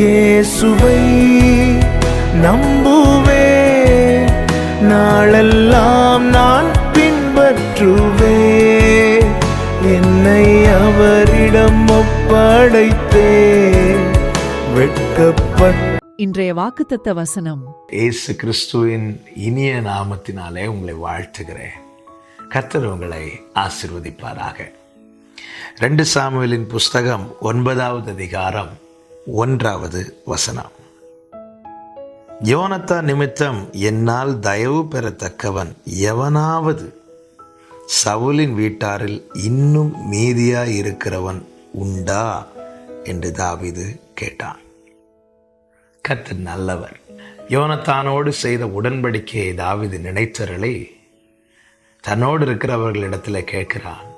இயேசுவை நம்புவேன் நாளெல்லாம் நான் பின்பற்றுவேன் என்னை அவரிடம் ஒப்படைத்தேன். வெட்கப்பட்ட இன்றைய வாக்குத்தத்த வசனம். இயேசு கிறிஸ்துவின் இனிய நாமத்தினாலே உங்களை வாழ்த்துகிறேன். கர்த்தர் உங்களை ஆசிர்வதிப்பாராக. ரெண்டு சாமுவேலின் புஸ்தகம் ஒன்பதாவது அதிகாரம் ஒன்றாவது வசனம். யோனத்தா நிமித்தம் என்னால் தயவு பெறத்தக்கவன் எவனாவது? சவுலின் வீட்டாரில் இன்னும் மீதியாக இருக்கிறவன் உண்டா? என்று தாவீது கேட்டான். கத்து நல்லவர். யோனத்தானோடு செய்த உடன்படிக்கையை தாவிது நினைத்தரலை தன்னோடு இருக்கிறவர்களிடத்தில் கேட்கிறான்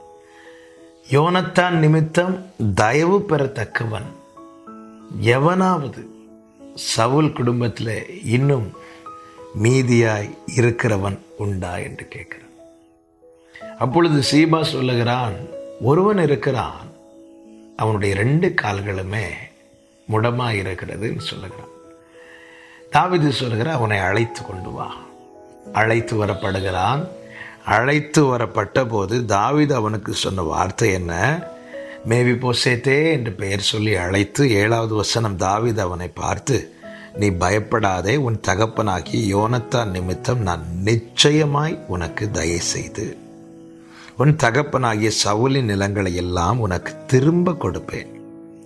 யோனத்தான் நிமித்தம் தயவு பெறத்தக்கவன் எவனாவது சவுல் குடும்பத்தில் இன்னும் மீதியாய் இருக்கிறவன் உண்டா என்று கேட்கிறான். அப்பொழுது சீபா சொல்லுகிறான் ஒருவன் இருக்கிறான் அவனுடைய ரெண்டு கால்களுமே முடமாக இருக்கிறதுன்னு சொல்லுகிறான். தாவிது சொல்கிற அவனை அழைத்து கொண்டு வா. அழைத்து வரப்படுகிறான். அழைத்து வரப்பட்ட போது தாவிது அவனுக்கு சொன்ன வார்த்தை என்ன? மேவி போசேத்தே என்று பெயர் சொல்லி அழைத்து ஏழாவது வசனம் தாவித் அவனை பார்த்து நீ பயப்படாதே உன் தகப்பனாகி யோனத்தான் நிமித்தம் நான் நிச்சயமாய் உனக்கு தயை செய்து உன் தகப்பனாகிய சவுலின் நிலங்களை எல்லாம் உனக்கு திரும்ப கொடுப்பேன்.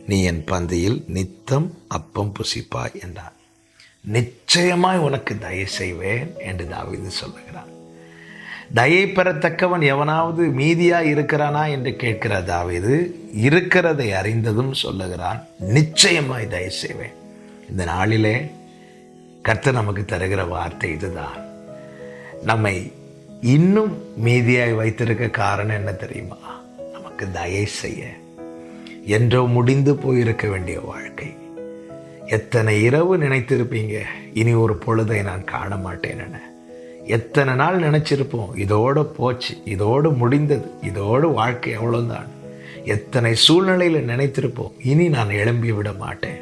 நீ என் பந்தியில் நித்தம் அப்பம் புசிப்பாய் என்றார் நிச்சயமாய் உனக்கு தயை செய்வேன் என்று தாவீது சொல்லுகிறான். தயை பெறத்தக்கவன் எவனாவது மீதியா இருக்கிறானா என்று கேட்கிற தாவீது இருக்கிறதை அறிந்ததும் சொல்லுகிறான் நிச்சயமாய் தயை செய்வேன். இந்த நாளிலே கர்த்த நமக்கு தருகிற வார்த்தை இதுதான். நம்மை இன்னும் மீதியாய் வைத்திருக்க காரணம் என்ன தெரியுமா? நமக்கு தயை செய்ய. என்றோ முடிந்து போயிருக்க வேண்டிய வாழ்க்கை. எத்தனை இரவு நினைத்திருப்பீங்க? இனி ஒரு பொழுதை நான் காண மாட்டேன் என. எத்தனை நாள் நினச்சிருப்போம்? இதோடு போச்சு இதோடு முடிந்தது இதோடு வாழ்க்கை அவ்வளோதான் எத்தனை சூழ்நிலையில் நினைத்திருப்போம்? இனி நான் எழும்பி விட மாட்டேன்.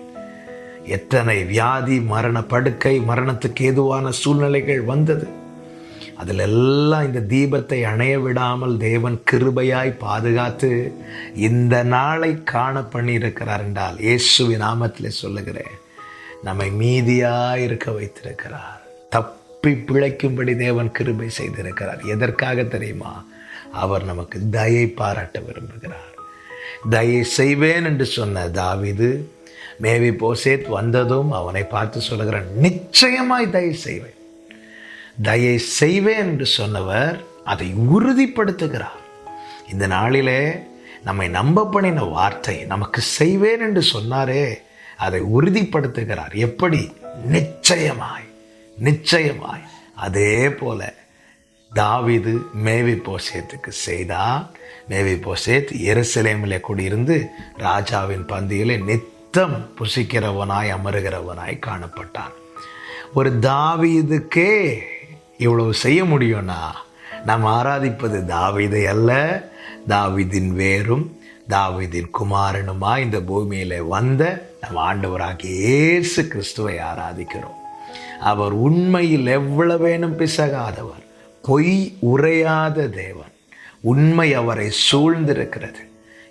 எத்தனை வியாதி மரண படுக்கை மரணத்துக்கு ஏதுவான சூழ்நிலைகள் வந்தது? அதில் எல்லாம் இந்த தீபத்தை அணைய விடாமல் தேவன் கிருபையாய் பாதுகாத்து இந்த நாளை காண பண்ணியிருக்கிறார் என்றால் இயேசுவின் நாமத்தில் சொல்லுகிறேன் நம்மை மீதியாக இருக்க வைத்திருக்கிறார். தப்பி பிழைக்கும்படி தேவன் கிருபை செய்திருக்கிறார். எதற்காக தெரியுமா? அவர் நமக்கு தயை பாராட்ட விரும்புகிறார். தயை செய்வேன் என்று சொன்ன தாவிது மேவி போசேத் வந்ததும் அவனை பார்த்து சொல்கிறான் நிச்சயமாய் தயை செய்வேன். தயை செய்வேன் என்று சொன்னவர் அதை உறுதிப்படுத்துகிறார். இந்த நாளிலே நம்மை நம்ப பண்ணின வார்த்தை நமக்கு செய்வேன் என்று சொன்னாரே அதை உறுதிப்படுத்துகிறார். எப்படி? நிச்சயமாய். நிச்சயமாய். அதே போல தாவிது மேவி போசேத்துக்கு செய்தான் மேவி போசேத் எருசலேமிலே குடியிருந்து ராஜாவின் பந்தியிலே நித்தம் புசிக்கிறவனாய் அமருகிறவனாய் காணப்பட்டான். ஒரு தாவிதுக்கே இவ்வளவு செய்ய முடியும்னா நாம் ஆராதிப்பது தாவீதை அல்ல தாவீதின் வேரும் தாவிதின் குமாரனுமா இந்த பூமியில் வந்த நம் ஆண்டவராக இயேசு கிறிஸ்துவை ஆராதிக்கிறோம். அவர் உண்மையில் எவ்வளவேனும் பிசகாதவர் பொய் உரையாத தேவன். உண்மை அவரை சூழ்ந்திருக்கிறது.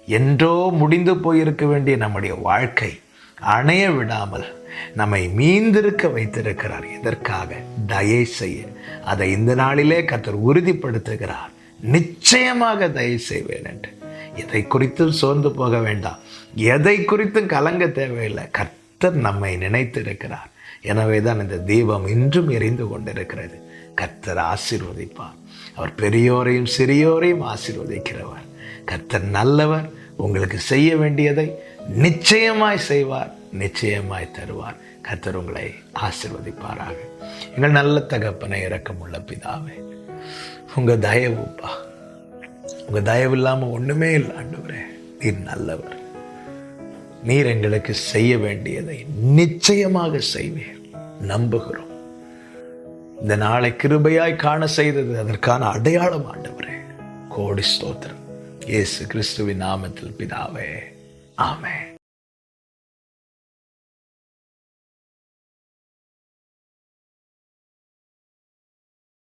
என்றோ முடிந்து போயிருக்க வேண்டிய நம்முடைய வாழ்க்கை அணைய விடாமல் நம்மை மீந்திருக்க வைத்திருக்கிறார். எதற்காக? தயை செய்ய. அதை இந்த நாளிலே கத்தர் உறுதிப்படுத்துகிறார். நிச்சயமாக தயை செய்வேன் என்று. எதை குறித்தும் சோர்ந்து போக வேண்டாம். எதை குறித்தும் கலங்க தேவையில்லை. கர்த்தர் நம்மை நினைத்திருக்கிறார். எனவே தான் இந்த தீபம் இன்றும் எரிந்து கொண்டிருக்கிறது. கர்த்தர் ஆசீர்வதிப்பார். அவர் பெரியோரையும் சிறியோரையும் ஆசீர்வதிக்கிறவர். கர்த்தர் நல்லவர் உங்களுக்கு செய்ய வேண்டியதை நிச்சயமாய் செய்வார் நிச்சயமாய் தருவார். கர்த்தர் உங்களை ஆசிர்வதிப்பாராக. எங்கள் நல்ல தகப்பனை இறக்கமுள்ள பிதாவே உங்க தயவுப்பா உங்க தயவு இல்லாமல் ஒண்ணுமே இல்லை ஆண்டவரே. நீர் நல்லவர். நீர் எங்களுக்கு செய்ய வேண்டியதை நிச்சயமாக செய்வீர் நம்புகிறோம். இந்த நாளை கிருபையாய் காண செய்தது அதற்கான அடையாளம் ஆண்டவரே. கோடி ஸ்தோத்திரம். இயேசு கிறிஸ்துவின் நாமத்தில் பிதாவே. ஆமே